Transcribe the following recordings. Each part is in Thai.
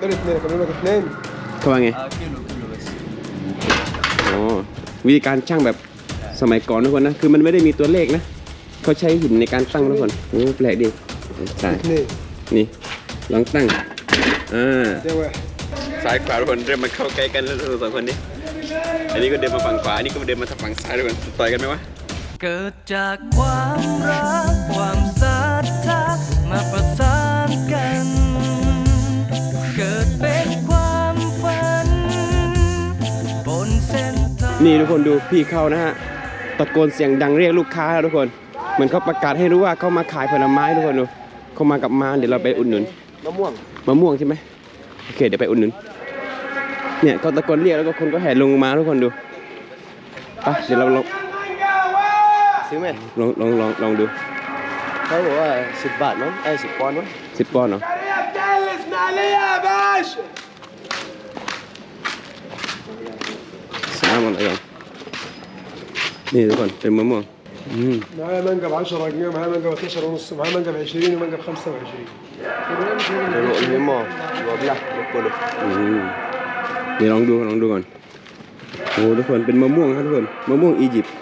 دول اثنين اكمل لك اثنين เขาว่าไง آه كيلو كيلو بس อ๋อวิธีการช่างแบบสมัยก่อนทุกคนนะ คือมันไม่ได้มีตัวเลขนะ เขาใช้หินในการตั้งทุกคนโอ้แปลกดีใช่ اثنين นี่ลองตั้ง อ่า ده واحد ซ้ายขวาทุกคนเริ่มมาเข้าใกล้กันแล้วทุกสองคนนี้ อันนี้ก็เดินมาฝั่งขวา อันนี้ก็เดินมาทางฝั่งซ้ายทุกคนต่อยกันไหมวะ เกิดจากความรัก ความศรั ั นทางนี่ทุกคนดูพี่เข้านะฮะตะโกนเสียงดังเรียกลูกค้านะทุกคนเหมือนเขาประกาศให้รู้ว่าเขามาขายผลไม้ทุกคนดูเขามากับมาเดี๋ยวเราไปอุดหนุนมะม่วงมะม่วงใช่ไหมโอเคเดี๋ยวไปอุดหนุนเนี่ยเขาตะโกนเรียกแล้วก็คนก็แห่ลงมาทุกคนดูไปเดี๋ยวเราลองซื้อไหมลองลองลองลองดูเขาบอกว่าสิบบาทมั้งไอ้สิบปอนด์มั้งสิบปอนด์เหรอ اسمع لي يا باشا สามอะไรกันนี่ทุกคนเป็นมะม่วงอืม معايا مانجا ب 10 جنيه ومعايا مانجا ب 12 ونص ومعايا مانجا ب 20 ومانجا ب 25 المهم وابلع كله อืมเดี๋ยวลองดูลองดูก่อนโอ้ทุกคนเป็นมะม่วงครับทุกคนมะม่วงอียิปต์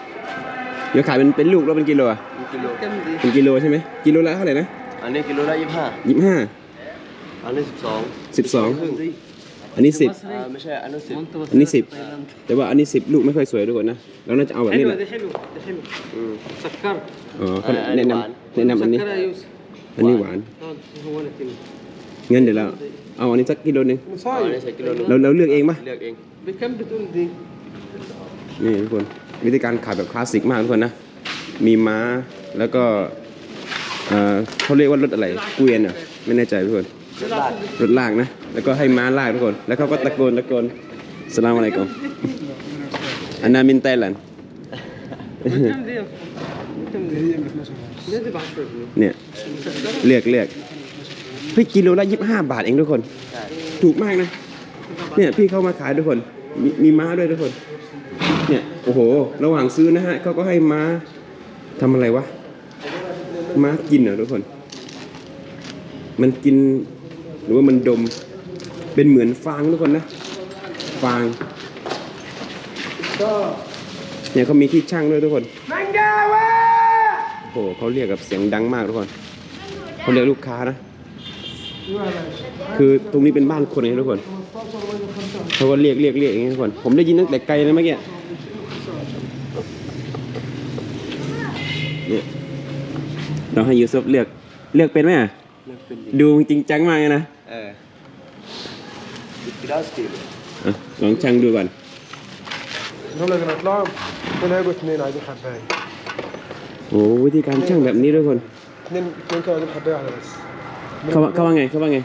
เดี๋ยวขายเป็นเป็นลูกแล้วเป็นกิโลอะ كيلو เป็นกิโลใช่ไหมกิโลละเท่าไหร่นะ อันนี้กิโลละยี่สิบห้า ยี่สิบห้า อันนี้สิบสอง สิบสอง อันนี้สิบอันนี้สิบแต่ว่าอันนี้สิบลูกไม่ค่อยสวยด้วยนะเราน่าจะเอาแบบนี้แหละสักกรอ๋อแนะนำแนะนำอันนี้อันนี้หวานเงินเดี๋ยวเราเอาอันนี้สักกิโลนึงเราเราเลือกเองปะเลือกเองนี่ทุกคนวิธีการขายแบบคลาสสิกมากทุกคนนะมีม้าแล้วก็เขาเรียกว่ารถอะไรเกวียนอะไม่แน่ใจทุกคนรถลากนะ แล้วก็ให้ม้าลากทุกคน แล้วเขาก็ตะโกนตะโกนสลามอะไรก่อนอันนามินไตหลันเนี่ยเลือกเลือกเฮ้ยกิโลละยี่สิบห้าบาทเองทุกคน ถูกมากนะ เนี่ยพี่เข้ามาขายทุกคนมมีม้าด้วยทุกคน เนี่ยโอ้โห ระหว่างซื้อนะฮะเขาก็ให้ม้าทำอะไรวะ ม้ากินเหรอทุกคน มันกินหรือว่ามันดม เป็นเหมือนฟางทุกคนนะ ฟาง ก็เนี่ยเขามีที่ช่างด้วยทุกคนมังกาวะโอ้โหเขาเรียกกับเสียงดังมากทุกคนเขาเรียกลูกค้านะ คือตรงนี้เป็นบ้านคนนะทุกคนเขาก็เรียกเรียกเรียกอย่างนี้ทุกคน ผมได้ยินตั้งแต่ไกลเลยเมื่อกี้เราให้ยูซุปเลือกเลือกเป็นไหมอะดูจริงจังมากเลยนะ เออกิโลสติล อ่ะลองช่างดูก่อน دول اللي نطلعهم دول هيبقوا اثنين عايزين حبايه โอ้วิธีการช่างแบบนี้ทุกคน اثنين اثنين كيلو عايزين حبايه واحده بس เขาว่าเขาว่าไงเขาว่าไง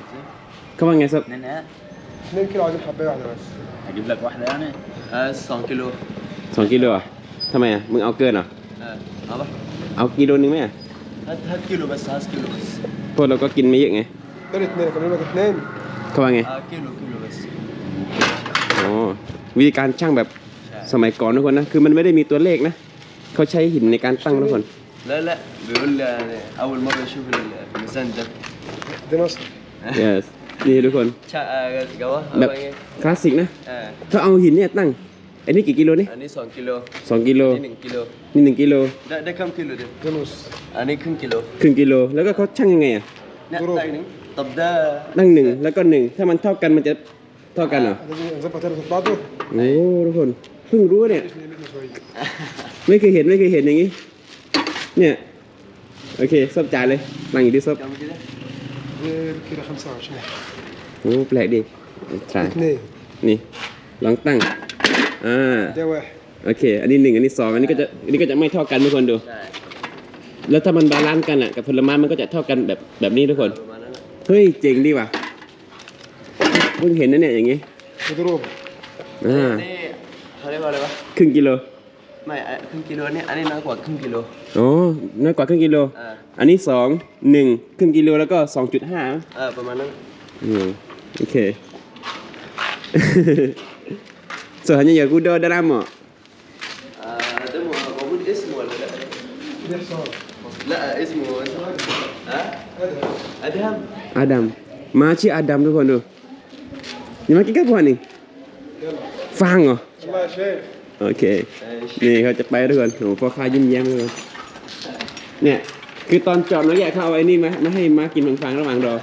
เขาว่าไงซับ นั่นนะ اثنين كيلو عايزين حبايه واحده بس اجيب لك واحده يعني اه 2 كيلو สองกิโลเหรอ่ะทำไมอ่ะ มึงเอาเกินเหรอ اه هذا เอากิโลนึงไหมอ่ะ هات هات كيلو بس هات كيلو بس พวกเราก็กินไม่เยอะไง دول اثنين اكمل لك اثنين เขาว่าไง اه كيلو كيلو بس อ๋อ วิธีการช่างแบบสมัยก่อนทุกคนนะ คือมันไม่ได้มีตัวเลขนะ เขาใช้หินในการตั้งทุกคน لا لا بيقول لي يعني اول مره اشوف الميزان ده دي مصر yes นี่ทุกคน شا آه، جوا แบบ أبغى إيه؟ คลาสสิกนะ اه ถ้าเอาหินเนี่ยตั้ง อันนี้กี่กิโลนี่ اني 2 كيلو สองกิโล اني 1 كيلو นี่หนึ่งกิโล ده ده كم كيلو ده؟ دي نص اني كم كيلو؟ ครึ่งกิโล แล้วก็เขาช่างยังไงอ่ะ لا دروب. تايني. طب ده ตั้งหนึ่งแล้วก็หนึ่ง ถ้ามันเท่ากันมันจะเท่ากันเหรอ هذا نظبط هنا بعضه โอ้ทุกคน เพิ่งรู้เนี่ย نقلبه شويه ไม่เคยเห็นไม่เคยเห็นอย่างนี้ เนี่ย โอเคซบจ่ายเลยนั่งอยู่ที่ซบ كم كده؟ دي كيلو 25 โอ้แปลกดีใช่ اثنين นี่ ลองตั้ง อ่า ده واحد โอเค อันนี้หนึ่งอันนี้สองอันนี้ก็จะ อันนี้ก็จะไม่เท่ากันทุกคนดู لا แล้วถ้ามันบาลานซ์กันอ่ะ กับผลไม้มันก็จะเท่ากันแบบแบบนี้ทุกคน بمعنى لا เ ฮ้ย เจ๋งดีว่ะเพิ่งเห็นนะเนี่ยอย่างงี้ مضروب อ่า นี่เขาเรียกว่าอะไรวะ ครึ่งกิโล ไม่อ่ะครึ่งกิโลเนี่ยอันนี้น้อยกว่าครึ่งกิโล อ๋อ น้อยกว่าครึ่งกิโล อ่า อันนี้สองหนึ่งครึ่งกิโลแล้วก็สองจุดห้า เออประมาณนั้น อืมโอเค so hanya ya kuda dah lama อ่าده مو- موجود اسمه ولا لا؟ دي حصان لا اسمه اسمه ها؟ ادهم Adam มาชื่อ Adam ทุกคนดูนี่มากินกับพวกนี่ฟังเหรอโอเค นี่เขาจะไปทุกคนโอ้พ่อค้ายิ้มแย้มเลยเนี่ย คือตอนจอดรถแยกเขาเอาไอ้นี่มามาให้มากินฟังๆระหว่างรอ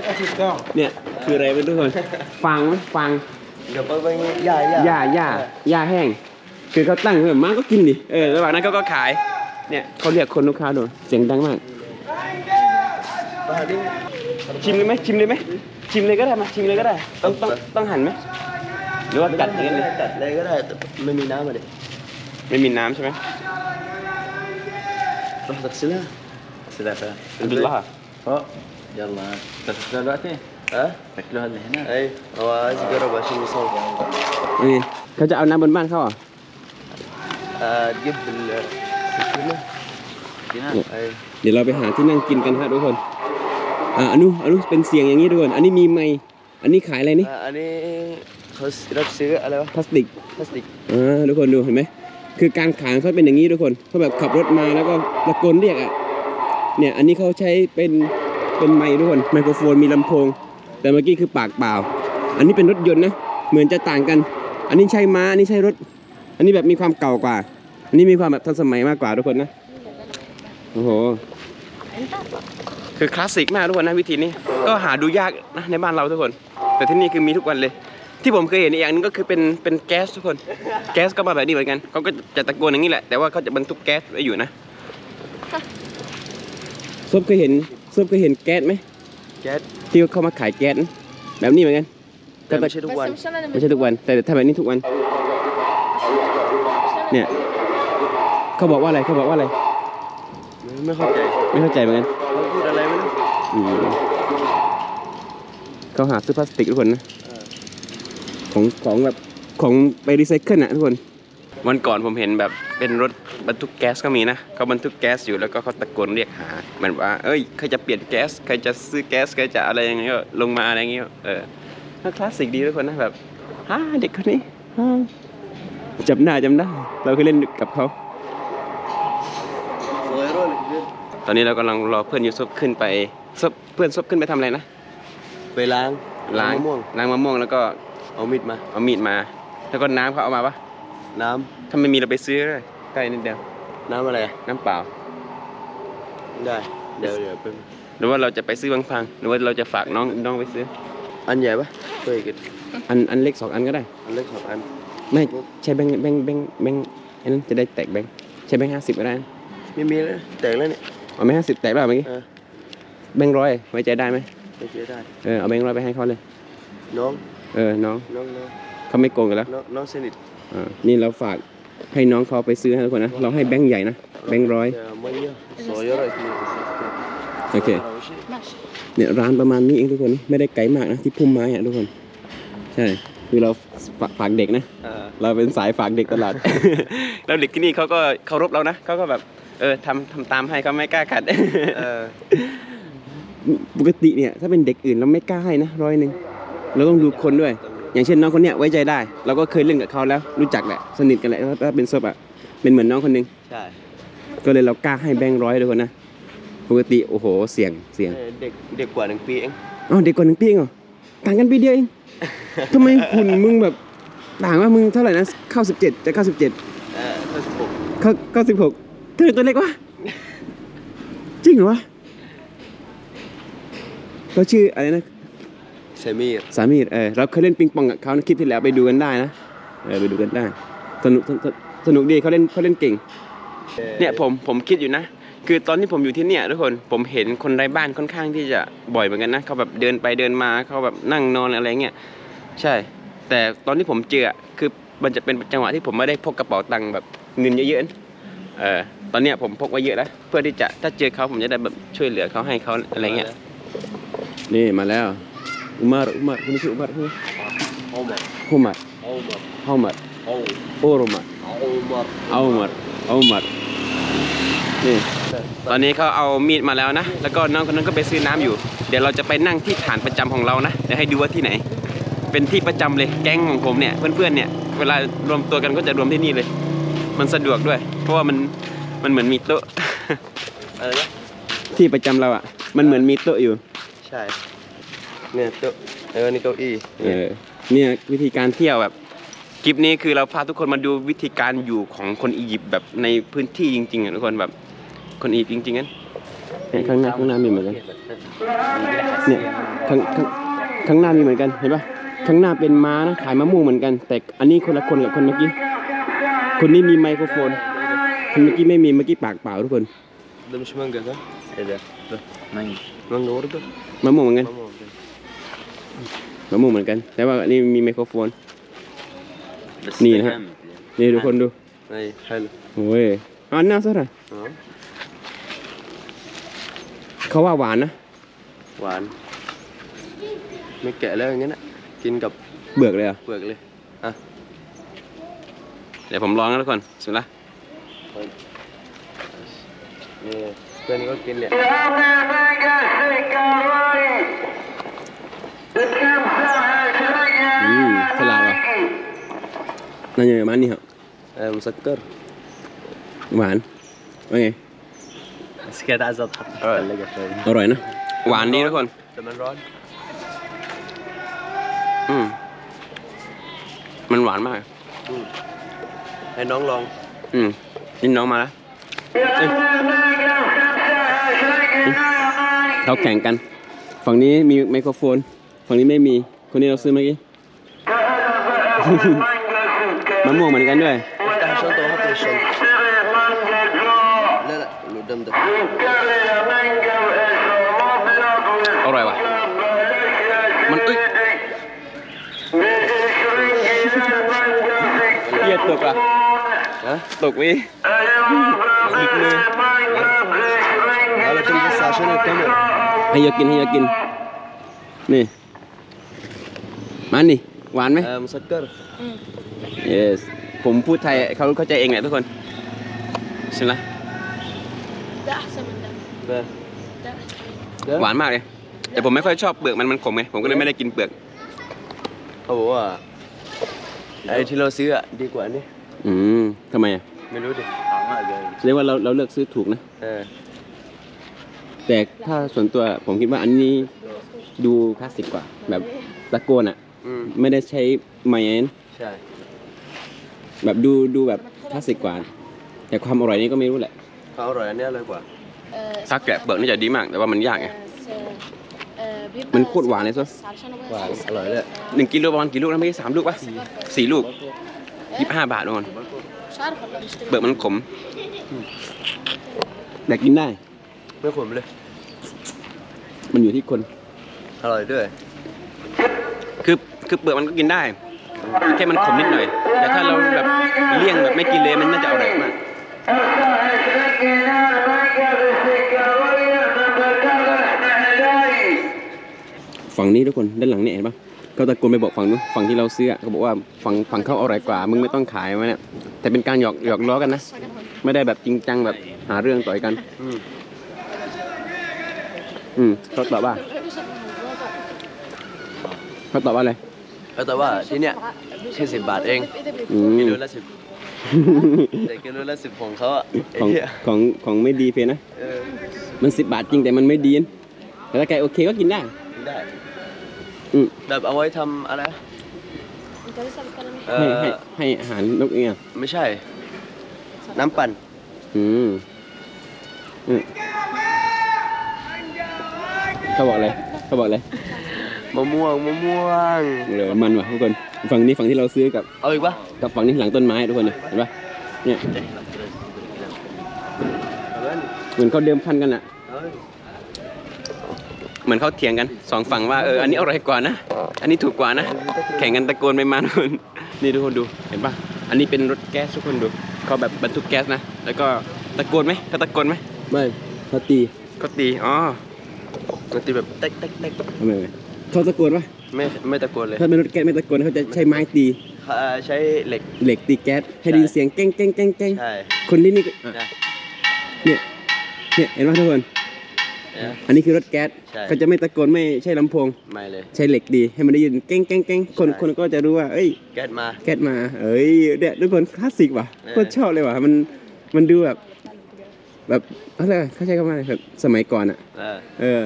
เนี่ยคืออะไรเป็นทุกคน ฟังไหมฟัง Gak apa-apa ini. Ya, ya. หญ้าหญ้าหญ้าแห้ง คือเขาตั้งแบบมาก็กินดิ เออ ระหว่างนั้นเขาก็ขาย เนี่ยเขาเรียกคนลูกค้าดูเสียงดังมาก ชิมเลยไหมชิมเลยไหมชิมเลยก็ได้มาชิมเลยก็ได้ ต้องต้องต้องหั่นไหมหรือว่ากัดอย่างนั้นเลย Kat, lagi kan ada. Memi nama deh. ไม่มีน้ำใช่ไหม Oh, tak sila. Sila, sila. อัลดุลลาห์ Oh, yalla. Tak sila dulu Hah? Tak sila hal hina. Ay, awas garab asyik misal. นี่เขาจะเอาน้ำบนบ้านเขาเหรอะ Ah, dia bel Sila. Kina. Ay. เดี๋ยวเราไปหาที่นั่งกินกันฮะทุกคน อ่าอนุอนุเป็นเสียงอย่างนี้ทุกคนอันนี้มีไม้อันนี้ขายอะไรนี่ Ah, ini harus rap sih ala พลาสติก plastik. อ่าทุกคนดูเห็นไหมคือการขายเขาเป็นอย่างนี้ทุกคนเขาแบบขับรถมาแล้วก็ตะโกนเรียกอะเนี่ยอันนี้เขาใช้เป็นเป็นไมค์ทุกคนไมโครโฟนมีลำโพง แต่เมื่อกี้คือปากเปล่า อันนี้เป็นรถยนต์นะเหมือนจะต่างกัน อันนี้ใช่ม้าอันนี้ใช่รถ อันนี้แบบมีความเก่ากว่า อันนี้มีความแบบทันสมัยมากกว่าทุกคนนะโอ้โห คือคลาสสิกมากทุกคนนะวิธีนี้ก็หาดูยากนะในบ้านเราทุกคน แต่ที่นี่คือมีทุกวันเลย ที่ผมเคยเห็นอีกอย่างหนึงก็คือเป็นเป็นแก๊สทุกคน แก๊สก็มาแบบนี้เหมือนกันเขาก็จะตะโกนอย่างนี้แหละแต่ว่าเขาจะบรรทุกแก๊สไว้อยู่นะซบเคยเห็นซบเคยเห็นแก๊สไหม Cat. ที่เขามาขายแก๊สนะแบบนี้เหมือนกัน Dan masih ada wan. Macam mana ไม่ใช่ทุกวัน แต่ถ้าแบบนี้ทุกวัน เนี่ยเขาบอกว่าอะไรเขาบอกว่าอะไร ไม่เข้าใจไม่เข้าใจเหมือนกันเขาพูดอะไรไม่รู้ อืมเขาหาซื้อพลาสติกทุกคนนะของของแบบของไปรีไซเคิลอะทุกคนวันก่อนผมเห็นแบบเป็นรถบรรทุกแก๊สก็มีนะเขาบรรทุกแก๊สอยู่แล้วก็เขาตะโกนเรียกหาเหมือนว่าเอ้ยใครจะเปลี่ยนแก๊สใครจะซื้อแก๊สใครจะอะไรอย่างเงี้ยก็ลงมาอะไรอย่างเงี้ยเออน่าคลาสสิกดีทุกคนนะแบบฮ่าเด็กคนนี้ฮ่าจำได้จำได้เราเคยเล่นกับเขา อนนี้เรากำลังรอเพื่อนยูซุปขึ้นไปซุปเพื่อนซุปขึ้นไปทำอะไรนะ ไปล้างล้างมะม่วงล้างมะม่วงแล้วก็เอามีดมา เอามีดมา แล้วก็น้ำเขาเอามาปะน้ถ้าไม่มีเราไปซื้อเลยใกล้นิดเดียวำน้ำอะไรอะน้ำเปล่า ได้ เดี๋ยวเดี๋ยวเป็นหรือว่าเราจะไปซื้อบางพังหรือว่าเราจะฝากน้องน้องไปซื้อ อันใหญ่ปะช่วยกันอันอันเล็กสองอันก็ได้ อันเล็กสองอัน ไม่ใช้แบงค์แบงค์แบงค์แบงค์อันนั้นจะได้แตกแบงค์ใช้แบงค์ห้าสิบก็ได้นะไม่มีแล้วแตกแล้วเนี่ย เอาแบงค์ห้าสิบแตกเปล่าเมื่อกี้เออ แบงค์ร้อยไว้ใจได้ไหมไม่เชื่อได้ เออเอาแบงค์ร้อยไปให้เขาเลย น้องเออน้องน้องน้องเขาไม่โกงกันแล้วน้องน้องสนิทอ่านี่เราฝากให้น้องเขาไปซื้อให้ทุกคนนะเราให้แบงค์ใหญ่นะแบงค์ร้อย Ya, Maya. Saya orang itu. โอเคเนี่ยร้านประมาณนี้เองทุกคนนี่ไม่ได้ไกลมากนะที่พุ่มไม้อะทุกคน ใช่คือเราฝากฝากเด็กนะ Ah. เราเป็นสายฝากเด็กตลาดแล้วเด็กที่นี่เขาก็เคารพเรานะเขาก็แบบ เออทำทำตามให้เขาไม่กล้าขัด Ah. ปกติเนี่ยถ้าเป็นเด็กอื่นเราไม่กล้าให้นะร้อยหนึ่งเราต้องดูคนด้วย อย่างเช่นน้องคนเนี้ยไว้ใจได้ เราก็เคยเล่นกับเขาแล้วรู้จักแหละสนิทกันแหละถ้าเป็นศพอะเป็นเหมือนน้องคนหนึงใช่ก็เลยเรากล้าให้แบงค์ร้อยทุกคนนะปกติโอ้โหเสี่ยงเสี่ยงเอ่อเด็กเด็กกว่าหนึ่งปีเอง อ๋อเด็กกว่าหนึ่งปีเองเหรอต่างกันปีเดียวเองทำไมหุ่นมึงแบบต่างว่ามึงเท่าไหร่นะเข้าสิบเจ็ดจะเข้าสิบเจ็ดเอ่อถ้าสิบหกเขาเก้าสิบหก เธอตัวเล็กวะ จริงเหรอวะเขาชื่ออะไรนะ เซมีร์สามีเออเราเคยเล่นปิงปองกับเขานะคลิปที่แล้วไปดูกันได้นะ เออไปดูกันได้ สนุกสนุกสนุกดีเขาเล่นเขาเล่นเก่ง เนี่ยผมผมคิดอยู่นะ คือตอนที่ผมอยู่ที่เนี่ยทุกคนผมเห็นคนไร้บ้านค่อนข้างที่จะบ่อยเหมือนกันนะเขาแบบเดินไปเดินมาเขาแบบนั่งนอนอะไรเงี้ยใช่ แต่ตอนที่ผมเจออะคือมันจะเป็นจังหวะที่ผมไม่ได้พกกระเป๋าตังค์แบบเงินเยอะๆนะเออ ตอนเนี้ยผมพกไว้เยอะแล้วเพื่อที่จะถ้าเจอเขาผมจะได้แบบช่วยเหลือเขาให้เขาอะไรเงี้ยนี่มาแล้วอุมารอุมารคุณชื่ออุมารใช่ไหมโอมร์ฮุมารโอมร์ฮุมารโอโอรุมารโอมร์เอาหมดเอาหมดนี่ตอนนี้เขาเอามีดมาแล้วนะ แล้วก็น้องคนนั้นก็ไปซื้อน้ำอยู่ เดี๋ยวเราจะไปนั่งที่ฐานประจำของเรานะ เดี๋ยวให้ดูว่าที่ไหน เป็นที่ประจำเลย แก๊งของผมเนี่ย เพื่อนๆเนี่ย เวลารวมตัวกันก็จะรวมที่นี่เลย มันสะดวกด้วย เพราะว่ามัน มันเหมือนมีโต๊ะ อะไรนะที่ประจำเราอะ มันเหมือนมีโต๊ะอยู่ ใช่ เนี่ยโต๊ะเออนี่เก้าอี้เออเนี่ยวิธีการเที่ยวแบบคลิปนี้คือเราพาทุกคนมาดูวิธีการอยู่ของคนอียิปต์แบบในพื้นที่จริงๆอะทุกคนแบบคนอียิปต์จริงๆนั้นเนี่ยข้างหน้าข้างหน้ามีเหมือนกัน เนี่ยข้างข้างข้างหน้ามีเหมือนกันเห็นปะข้างหน้าเป็นม้านะขายมะม่วงเหมือนกัน แต่อันนี้คนละคนกับคนเมื่อกี้ คนนี้มีไมโครโฟนคน เมื่อกี้ไม่มีเมื่อกี้ปากเปล่าทุกคน ده مش مانجا ده ايه ده؟ ده مانجا مانجا برضه มะม่วงเหมือนกัน ماما وكده. มะม่วงเหมือนกัน แต่ว่าอันนี้มีไมโครโฟน بس مين ده ها؟ جامد يعني. นี่ทุกคนดู اي حلو โอ้ยอันน่าสระ اه เขาว่าหวานนะ หวาน ไม่แกะแล้วอย่างนั้นอะกินกับ เบือกเลยเหรอ่ะ เปลือกเลย เดี๋ยวผมลองนะทุกคนสุดละ นี่เพื่อนก็กินเนี่ย อืมฉลาดว่ะนั่นยังไงมันนี่เหรอ เออมุสักเกอร์ หวานว่าไง بس كده عايز اضحك في الثلاجة شوية อร่อยนะ หวานดีทุกคน แต่มันร้อน อืมมันหวานมาก ให้น้องลอง อืม นี่น้องมาแล้วเราแข่งกัน ฝั่งนี้มีไมโครโฟน ฝั่งนี้ไม่มี คนนี้เราซื้อเมื่อกี้ มะม่วงเหมือนกันด้วย อร่อยว่ะ มันอึ๊ยเยียดตกอะตกวิ อีกมือ علشان بس عشان الكاميرا ให้เยอะกินให้เยอะกิน นี่ มันนี่ หวานไหม آه مسكر yes ผมพูดไทยเขาเข้าใจเองแหละทุกคนใช่ไหม ده احسن من ده ده ده ده หวานมากเลย แต่ผมไม่ค่อยชอบเปลือกมันมันขมไง ผมก็เลยไม่ได้กินเปลือก เขาบอกว่าไอ้ที่เราซื้ออะดีกว่านี่ อืมทำไมอ่ะ ไม่รู้ดิ มากยแสดงว่าเราเราเลือกซื้อถูกนะแต่ถ้าส่วนตัวผมคิดว่าอันนี้ดูคลาสสิกกว่า แบบตะโกนอะไม่ได้ใช้ไม้ใช่แบบดูดูแบบคลาสสิกกว่า แต่ความอร่อยนี่ก็ไม่รู้แหละเขาอร่อยอันนี้ยเลยกว่า ซักแกะเปิกนี่จะดีมาก แต่ว่ามันยากไง มันโคตรหวานเลยซอส หวานอร่อยเลย หนึ่งกิโลประมาณกี่ลูกนะไม่ใช่สามลูกปะสี่ลูกยี่สิบห้าบาททุกคนล مش عارف والله بيشتري เปลือกมันขม แต่กินได้ ไม่ขมเลย มันอยู่ที่คน อร่อยด้วย คือคือเปลือกมันก็กินได้ แค่มันขมนิดหน่อย แต่ถ้าเราแบบเลี่ยงแบบไม่กินเลยมันน่าจะอร่อยมาก ฝั่งนี้ทุกคนด้านหลังนี่เห็นปะ เขาตะโกนไปบอกฝั่งนู้นฝั่งที่เราซื้ออะเขาบอกว่าฝั่งฝั่งเขาอร่อยกว่า มึงไม่ต้องขายมาเนี่ยแต่เป็นการหยอกหยอกล้อกันนะ ไม่ได้แบบจริงจังแบบหาเรื่องต่อยกัน อืมอืมเขาตอบว่าเขาตอบว่าอะไรแล้วแต่ว่าที่เนี้ยแค่สิบบาทเองอืมกิโลละสิบแต่กิโลละสิบของเขาอะไอ้ของเหี้ยของของไม่ดีเฟยนะเออมันสิบบาทจริงแต่มันไม่ดีนะแต่ถ้าแกโอเคก็กินได้กินได้ อืม แบบเอาไว้ทำอะไร انت لسه بتتكلم เอ ให้ อ ให้ให้อาหารนกเองอ่ะ ไม่ใช่ น้ำปั่น อืมอืมเขาบอกอะไรเขาบอกอะไร มะม่วงมะม่วง เลยมันว่ะทุกคนฝั่งนี้ฝั่งที่เราซื้อกับ เอาอีกปะ กับฝั่งนี้หลังต้นไม้ทุกคนเนี่ยเห็นปะเนี่ย เอาเลย เหมือนเขาเดิมพันกันอ่ะ เอาเลย เหมือนเขาเถียงกันสองฝั่งว่าเอออันนี้อร่อยกว่านะ อันนี้ถูกกว่านะ แข่งกันตะโกนไปมาทุกคนนี่ทุกคนดูเห็นปะอันนี้เป็นรถแก๊สทุกคนดูเขาแบบบรรทุกแก๊สนะ แล้วก็ตะโกนไหมเขาตะโกนไหมไม่เขาตีเขาตีอ๋อเขาตีแบบเต๊กเต๊กเต๊กทำไมไม่เขาตะโกนปะไม่ไม่ตะโกนเลยถ้าเป็นรถแก๊สไม่ตะโกนเขาจะใช้ไม้ตีเขาใช้เหล็กเหล็กตีแก๊สให้ได้ยินเสียงแก้งแก้งแก้งแก้งใช่คนที่นี่ก็อะใช่เนี่ยเนี่ยเห็นปะทุกคนเนี่ย อันนี้คือรถแก๊สใช่เขาจะไม่ตะโกนไม่ใช่ลำโพง ไม่เลย ใช้เหล็กดีให้มันได้ยินแก้งแก้งแก้งคนใช่ คนก็จะรู้ว่า เอ้ย แก๊สมา แก๊สมา เอ้ยเนี่ยทุกคนคลาสสิกว่ะเออ โคตรชอบเลยว่ะ มัน มันดูแบบ แบบอะไรเขาใช้คำว่าอะไรแบบสมัยก่อนอะเออเออ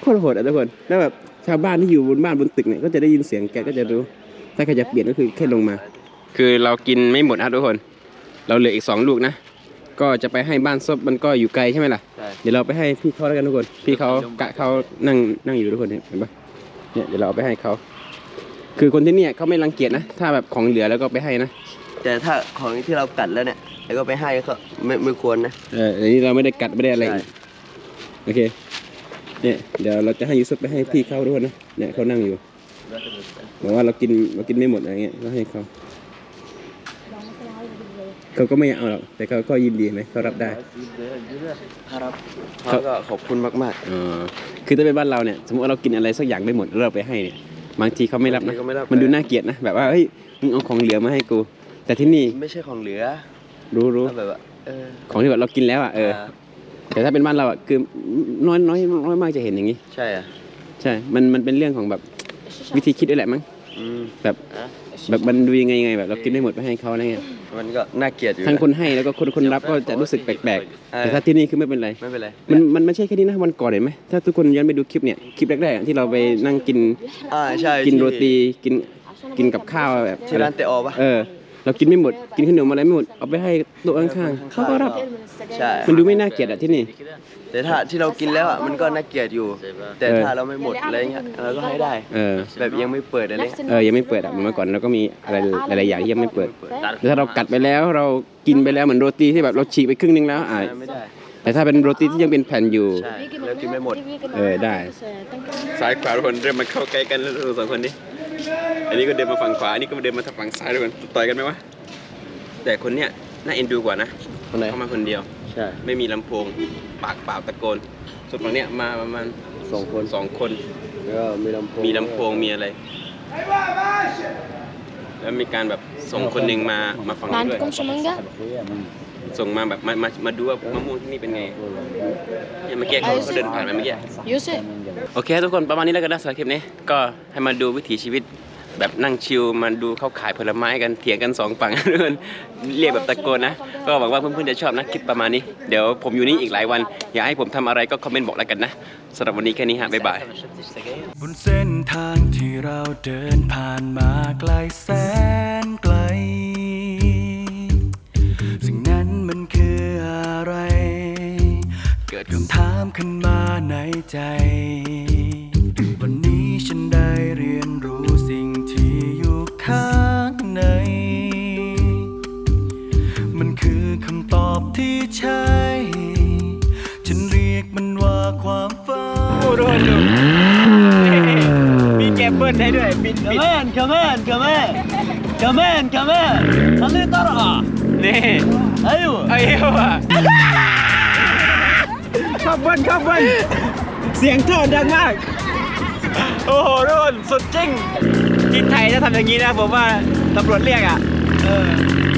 โคตรโหดอะทุกคน แล้วแบบชาวบ้านที่อยู่บนบ้านบนตึกเนี่ย ก็จะได้ยินเสียงแกก็จะรู้ ถ้าใครจะเปลี่ยนก็คือแค่ลงมา คือเรากินไม่หมดนะทุกคน เราเหลืออีกสองลูกนะ ก็จะไปให้บ้านซบมันก็อยู่ไกลใช่ไหมล่ะ ใช่ เดี๋ยวเราไปให้พี่เขาแล้วกันทุกคน พี่เขากะเขานั่งนั่งอยู่ทุกคนเห็นปะเนี่ยเดี๋ยวเราเอาไปให้เขา คือคนที่เนี่ยเขาไม่รังเกียจนะ ถ้าแบบของเหลือแล้วก็ไปให้นะ แต่ถ้าของที่เรากัดแล้วเนี่ยแล้วก็ไปให้ก็ไม่ไม่ควรนะ เอออันนี้เราไม่ได้กัดไม่ได้อะไรใช่ โอเค เนี่ยเดี๋ยวเราจะให้ยูซุปไปให้พี่เขาด้วยนะ เนี่ยเขานั่งอยู่บอกว่าเรากินเรากินไม่หมดอะไรเงี้ยก็ให้เขา เขาก็ไม่เอาหรอกแต่เขาก็ยินดีไหมเขารับได้ครับเขาก็ขอบคุณมากอ๋อคือถ้าเป็นบ้านเราเนี่ยสมมติว่าเรากินอะไรสักอย่างไม่หมดแล้วเราไปให้เนี่ยบางทีเขาไม่รับนะเขาไม่รับมันดูน่าเกลียดนะแบบว่าเฮ้ยมึงเอาของเหลือมาให้กู แต่ที่นี่ๆไม่ใช่ของเหลือ รู้รู้ถ้าแบบว่าเออของที่แบบเรากินแล้วอะเออ แต่ถ้าเป็นบ้านเราอะคือน้อยน้อยน้อยมากจะเห็นอย่างนี้ ใช่อะใช่ มันมันเป็นเรื่องของแบบวิธีคิดด้วยแหละมั้งอืมแบบอะ แบบมันดูยังไงยังไงแบบเรากินไม่หมดไปให้เขาอะไรเงี้ยมันก็น่าเกลียดอยู่ ทั้งคนให้แล้วก็คนคนรับก็จะรู้สึกแปลกๆเออแต่ถ้าที่นี่คือไม่เป็นไร ไม่เป็นไร มันมันไม่ใช่แค่นี้นะวันก่อนเห็นไหมถ้าทุกคนย้อนไปดูคลิปเนี่ยคลิปแรกๆอะที่เราไปนั่งกินอ่าใช่กินที่โรตีกินกินกับข้าวแบบที่ร้านเตออปะ เออ เรากินไม่หมด กินขนมอะไรไม่หมด เอาไปให้โต๊ะข้างๆเขาก็รับ ใช่มันดูไม่น่าเกลียดอะที่นี่ แต่ถ้าที่เรากินแล้วอะมันก็น่าเกลียดอยู่ แต่เออถ้าเราไม่หมดอะไรเงี้ยเราก็ให้ได้ เออ แบบยังไม่เปิดอะไรเงี้ยเออ ยังไม่เปิดอะเหมือนเมื่อก่อนเราก็มีอะไรหลายๆอย่างที่ยังไม่เปิดแต่ถ้าเรากัดไปแล้วเรากินไปแล้วเหมือนโรตีที่แบบเราฉีกไปครึ่งนึงแล้วอ่าไม่ได้แต่ถ้าเป็นโรตีที่ยังเป็นแผ่นอยู่ใช่แล้วกินไม่หมด เออได้ ซ้ายขวาทุกคนเริ่มมาเข้าใกล้กันแล้วดูสองคนนี้ อันนี้ก็เดินมาฝั่งขวาอันนี้ก็เดินมาทางฝั่งซ้ายด้วยกันต่อยกันไหมวะแต่คนเนี้ยน่าเอ็นดูกว่านะคนไหนเข้ามาคนเดียว ใช่ ไม่มีลำโพง ปากเปล่าตะโกน ส่วนฝั่งเนี้ยมาประมาณสองคน สองคน แล้วมีลำโพงมีลำโพงมีอะไร แล้วมีการแบบส่งคนหนึ่งมามาฝั่งด้วย ส่งมาแบบมามามาดูว่ามะม่วงที่นี่เป็นไงยังเมื่อกี้เขาเขาเดินผ่านมาเมื่อกี้ ยูสิโอเคทุกคนประมาณนี้แล้วกันนะสำหรับคลิปนี้ก็ให้มาดูวิถีชีวิตแบบนั่งชิลมาดูเขาขายผลไม้กันเถียงกันสองฝั่งเพื่อนเรียกแบบตะโกนนะ ก็หวังว่าเพื่อนๆจะชอบนะคลิปประมาณนี้ เดี๋ยวผมอยู่นี่อีกหลายวัน อยากให้ผมทำอะไรก็คอมเมนต์บอกแล้วกันนะสำหรับวันนี้แค่นี้ฮะบ๊ายบาย บนเส้นทางที่เราเดินผ่านมาไกลแสนไกลามขึ้นมาในใจ วันนี้ฉันได้เรียนรู้สิ่งที่อยู่ข้างใน มันคือคำตอบที่ใช่ ฉันเรียกมันว่าความฝัน โอ้โดนมีแกเบิลได้ด้วยบินบิน Come on, come on, come on. Come on, come on. ฮัลโหลตาร์นี่ ไอ้ยู ไอ้เอวอะ ข้าเบิ้ลข้าเบิ้ลเสียงท่อดังมาก โอ้โหทุกคนสุดจริงที่ไทยถ้าทำอย่างนี้นะผมว่าตำรวจเรียกอะ เออ